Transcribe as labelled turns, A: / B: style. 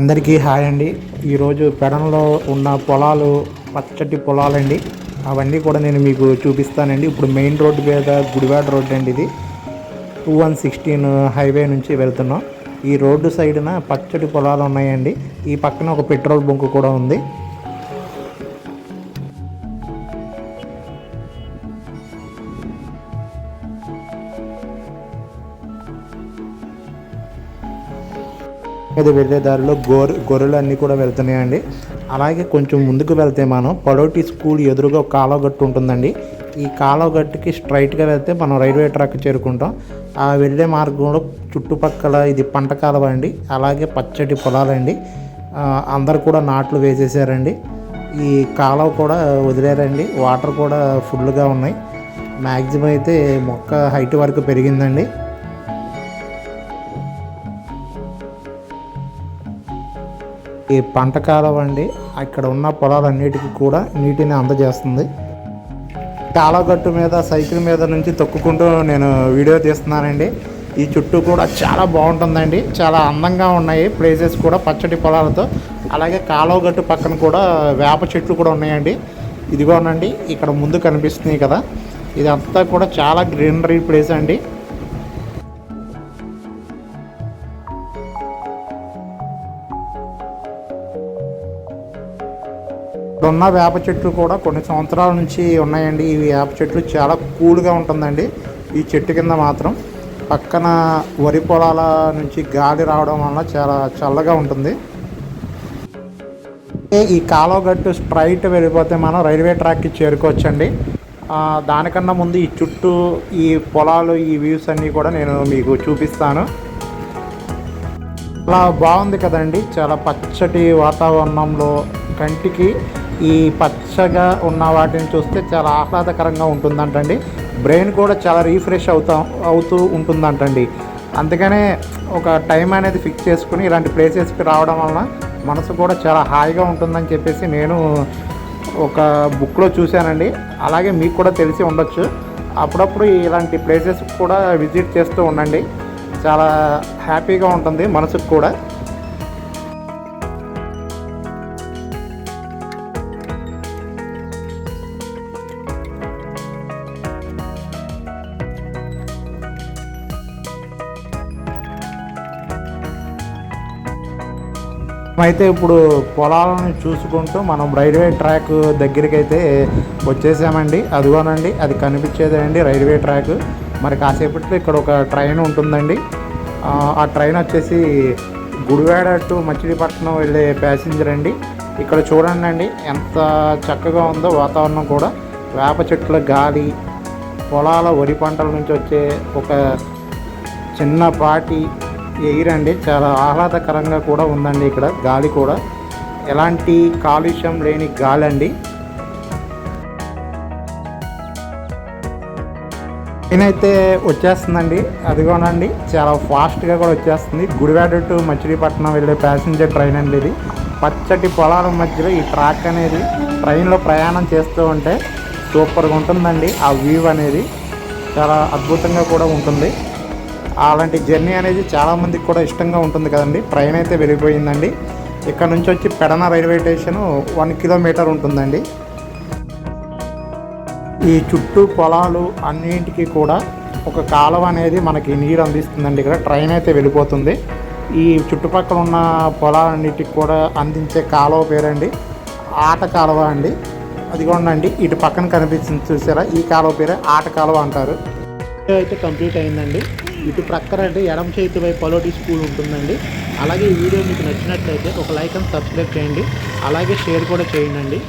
A: అందరికీ హాయ్ అండి. ఈరోజు పెడంలో ఉన్న పొలాలు పచ్చటి పొలాలండి. అవన్నీ కూడా నేను మీకు చూపిస్తానండి. ఇప్పుడు మెయిన్ రోడ్డు మీద గుడివాడ రోడ్డు అండి ఇది. టూ వన్ సిక్స్టీన్ హైవే నుంచి వెళ్తున్నాం. ఈ రోడ్డు సైడున పచ్చటి పొలాలు ఉన్నాయండి. ఈ పక్కన ఒక పెట్రోల్ బంక్ కూడా ఉంది. మీద వెళ్ళే దారిలో గోర్ గొర్రెలు అన్నీ కూడా వెళ్తున్నాయండి. అలాగే కొంచెం ముందుకు వెళ్తే మనం పడోటి స్కూల్ ఎదురుగా ఒక కాలువ గట్టు ఉంటుందండి. ఈ కాలువ గట్టుకి స్ట్రైట్గా వెళ్తే మనం రైల్వే ట్రాక్ చేరుకుంటాం. ఆ వెళ్ళే మార్గంలో చుట్టుపక్కల ఇది పంట కాలువ అండి. అలాగే పచ్చటి పొలాలండి. అందరు కూడా నాట్లు వేసేసారండి. ఈ కాలువ కూడా వదిలేరండి. వాటర్ కూడా ఫుల్గా ఉన్నాయి. మ్యాక్సిమం అయితే మొక్క హైట్ వరకు పెరిగిందండి. ఈ పంట కాలం అండి అక్కడ ఉన్న పొలాలన్నిటికీ కూడా నీటిని అందజేస్తుంది. కాలగట్టు మీద సైకిల్ మీద నుంచి తొక్కుకుంటూ నేను వీడియో తీస్తున్నానండి. ఈ చుట్టూ కూడా చాలా బాగుంటుందండి. చాలా అందంగా ఉన్నాయి ప్లేసెస్ కూడా పచ్చటి పొలాలతో. అలాగే కాలువగట్టు పక్కన కూడా వేప చెట్లు కూడా ఉన్నాయండి. ఇదిగోనండి ఇక్కడ ముందు కనిపిస్తున్నాయి కదా. ఇదంతా కూడా చాలా గ్రీనరీ ప్లేస్ అండి. ఇక్కడ ఉన్న వేప చెట్లు కూడా కొన్ని సంవత్సరాల నుంచి ఉన్నాయండి. ఈ వేప చెట్లు చాలా కూల్గా ఉంటుందండి. ఈ చెట్టు కింద మాత్రం పక్కన వరి పొలాల నుంచి గాలి రావడం వల్ల చాలా చల్లగా ఉంటుంది. ఈ కాలువ గట్టు స్ట్రైట్ వెళ్ళిపోతే మనం రైల్వే ట్రాక్కి చేరుకోవచ్చండి. దానికన్నా ముందు ఈ చుట్టూ ఈ పొలాలు ఈ వ్యూస్ అన్నీ కూడా నేను మీకు చూపిస్తాను. చాలా బాగుంది కదండి. చాలా పచ్చటి వాతావరణంలో కంటికి ఈ పచ్చగా ఉన్న వాటిని చూస్తే చాలా ఆహ్లాదకరంగా ఉంటుందంటండి. బ్రెయిన్ కూడా చాలా రీఫ్రెష్ అవుతా అవుతూ ఉంటుందంటండి. అందుకనే ఒక టైం అనేది ఫిక్స్ చేసుకుని ఇలాంటి ప్లేసెస్కి రావడం వలన మనసు కూడా చాలా హాయిగా ఉంటుందని చెప్పేసి నేను ఒక బుక్లో చూశానండి. అలాగే మీకు కూడా తెలిసి ఉండొచ్చు. అప్పుడప్పుడు ఇలాంటి ప్లేసెస్ కూడా విజిట్ చేస్తూ ఉండండి. చాలా హ్యాపీగా ఉంటుంది మనసుకు కూడా. అయితే ఇప్పుడు పొలాలను చూసుకుంటూ మనం రైల్వే ట్రాక్ దగ్గరికి అయితే వచ్చేసామండి. అదిగోనండి అది కనిపించేదండి రైల్వే ట్రాక్. మరి కాసేపట్లో ఇక్కడ ఒక ట్రైన్ ఉంటుందండి. ఆ, ట్రైన్ వచ్చేసి గుడివాడ టు మచిలీపట్నం వెళ్ళే ప్యాసింజర్ అండి. ఇక్కడ చూడండి అండి ఎంత చక్కగా ఉందో వాతావరణం కూడా. వేప చెట్ల గాలి పొలాల వరి పంటల నుంచి వచ్చే ఒక చిన్నపాటి ఎయిర్ అండి. చాలా ఆహ్లాదకరంగా కూడా ఉందండి ఇక్కడ. గాలి కూడా. ఎలాంటి కాలుష్యం లేని గాలి అండి. నేనైతే వచ్చేస్తుందండి. అదిగోనండి. చాలా ఫాస్ట్గా కూడా వచ్చేస్తుంది. గుడివాడ టు మచిలీపట్నం వెళ్ళే ప్యాసింజర్ ట్రైన్ అండి ఇది. పచ్చటి పొలాల మధ్యలో ఈ ట్రాక్ అనేది ట్రైన్లో ప్రయాణం చేస్తూ ఉంటే సూపర్గా ఉంటుందండి. ఆ వ్యూ అనేది చాలా అద్భుతంగా కూడా ఉంటుంది. అలాంటి జర్నీ అనేది చాలామందికి కూడా ఇష్టంగా ఉంటుంది కదండి. ట్రైన్ అయితే వెళ్ళిపోయిందండి. ఇక్కడ నుంచి వచ్చి Pedana railway station one kilometre ఉంటుందండి. ఈ చుట్టూ పొలాలు అన్నింటికి కూడా ఒక కాలువ అనేది మనకి నీరు అందిస్తుందండి. ఇక్కడ ట్రైన్ అయితే వెళ్ళిపోతుంది. ఈ చుట్టుపక్కల ఉన్న పొలాలన్నిటికి కూడా అందించే కాలువ పేరండి. ఆట కాలువ అండి. అదిగోండి ఇటు పక్కన కనిపిస్తుంది చూసారా? ఈ కాలువ పేరే ఆట కాలువ అంటారు. అయితే కంప్లీట్ అయిందండి. ఇటు ప్రక్కన అంటే ఎడమ చేతి వైపు పలోటి స్కూల్ ఉంటుందండి. అలాగే ఈ వీడియో మీకు నచ్చినట్లయితే ఒక లైక్ అండ్ సబ్స్క్రైబ్ చేయండి. అలాగే షేర్ కూడా చేయండి.